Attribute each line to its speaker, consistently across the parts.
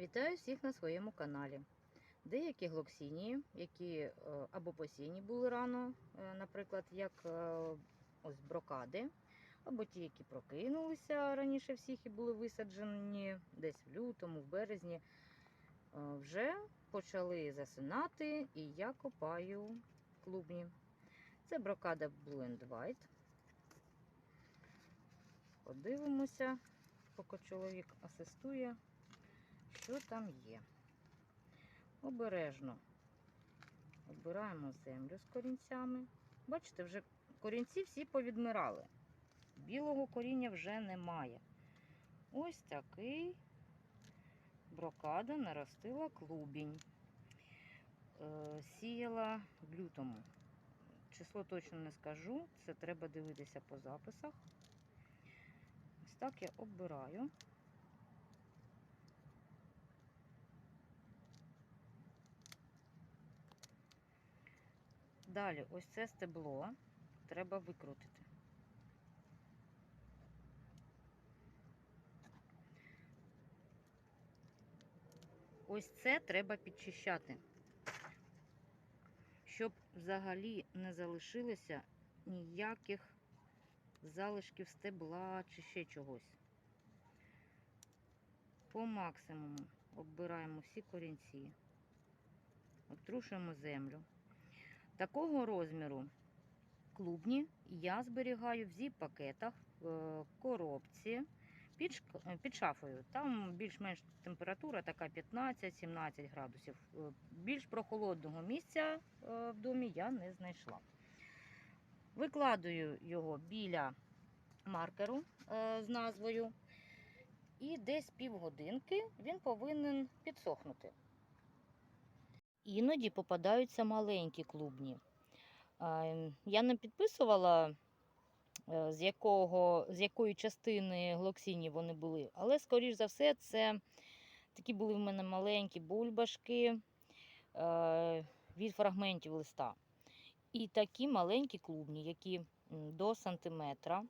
Speaker 1: Вітаю всіх на своєму каналі. Деякі глоксінії, які е, або посіяні були рано, е, наприклад, як е, ось брокади, або ті, які прокинулися раніше всіх і були висаджені десь в лютому, в березні, вже почали засинати, і я копаю клубні. Це брокада Blue and White. Подивимося, поки чоловік асистує що там є. Обережно обираємо землю з корінцями. Бачите, вже корінці всі повідмирали. Білого коріння вже немає. Ось такий брокада наростила клубінь. Е, Сіяла в лютому. Число точно не скажу, це треба дивитися по записах. Ось так я обираю. Далі, ось це стебло треба викрутити. Ось це треба підчищати, щоб взагалі не залишилося ніяких залишків стебла чи ще чогось. По максимуму оббираємо всі корінці, обтрушуємо землю. Такого розміру клубні я зберігаю в зіп-пакетах, в коробці під, шк- під шафою. Там більш-менш температура така 15-17 градусів. Е, Більш прохолодного місця е, в домі я не знайшла. Викладаю його біля маркеру е, з назвою. І десь півгодинки він повинен підсохнути. Іноді попадаються маленькі клубні. Ем, Я не підписувала, е, з, якого, з якої частини глоксінів вони були, але, скоріш за все, це такі були в мене маленькі бульбашки е, від фрагментів листа. І такі маленькі клубні, які до сантиметра,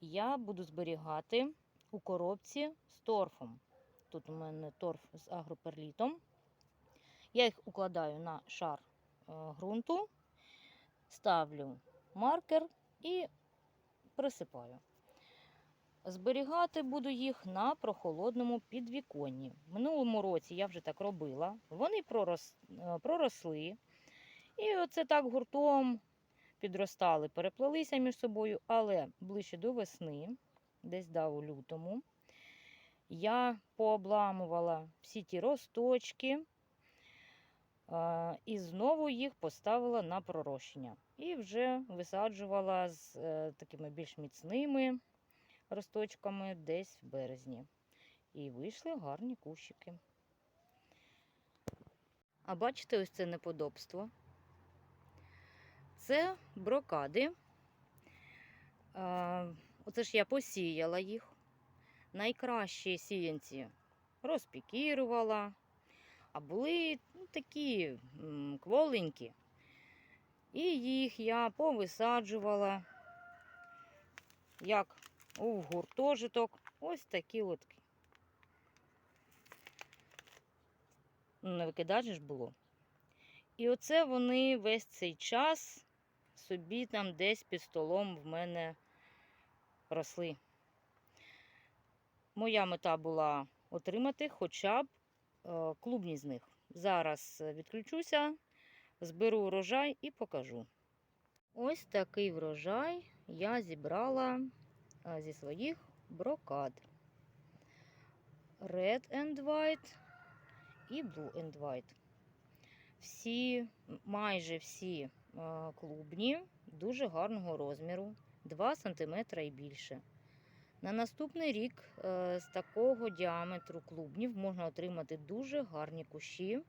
Speaker 1: я буду зберігати у коробці з торфом. Тут у мене торф з агроперлітом. Я їх укладаю на шар е, ґрунту, ставлю маркер і присипаю. Зберігати буду їх на прохолодному підвіконні. Минулому році я вже так робила. Вони е, проросли. І оце так гуртом підростали, переплелися між собою, але ближче до весни, десь да, у лютому, я пообламувала всі ті росточки. І знову їх поставила на пророщення. І вже висаджувала з е, такими більш міцними росточками десь в березні. І вийшли гарні кущики. А бачите, ось це неподобство. Це брокади. Оце ж я посіяла їх. Найкращі сіянці розпікірувала, а були ну, такі кволенькі. І їх я повисаджувала, як у гуртожиток. Ось такі лотки. Ну, не викидати ж було. І оце вони весь цей час собі там десь під столом в мене росли. Моя мета була отримати хоча б клубні з них. Зараз е, відключуся, зберу урожай і покажу. Ось такий врожай я зібрала е, зі своїх брокад. Red and White і Blue and White. Всі, майже всі е, клубні дуже гарного розміру, 2 см і більше. На наступний рік е, з такого діаметру клубнів можна отримати дуже гарні кущі.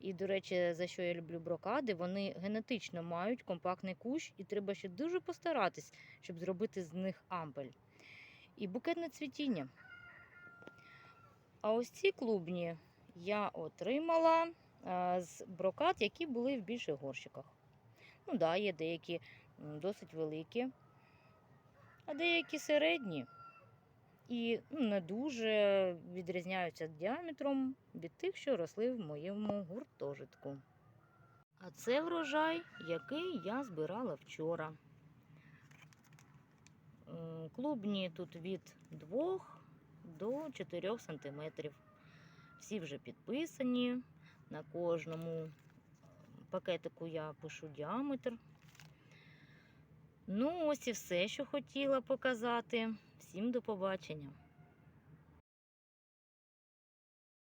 Speaker 1: І, до речі, за що я люблю брокади, вони генетично мають компактний кущ, і треба ще дуже постаратись, щоб зробити з них ампель. І букетне цвітіння. А ось ці клубні я отримала е, з брокад, які були в більших горщиках. Ну, да, є деякі досить великі, а деякі середні. і ну, не дуже відрізняються діаметром від тих, що росли в моєму гуртожитку. А це врожай, який я збирала вчора. Клубні тут від 2 до 4 сантиметрів. Всі вже підписані. На кожному пакетику я пишу діаметр. Ну, ось і все, що хотіла показати. Всім до побачення.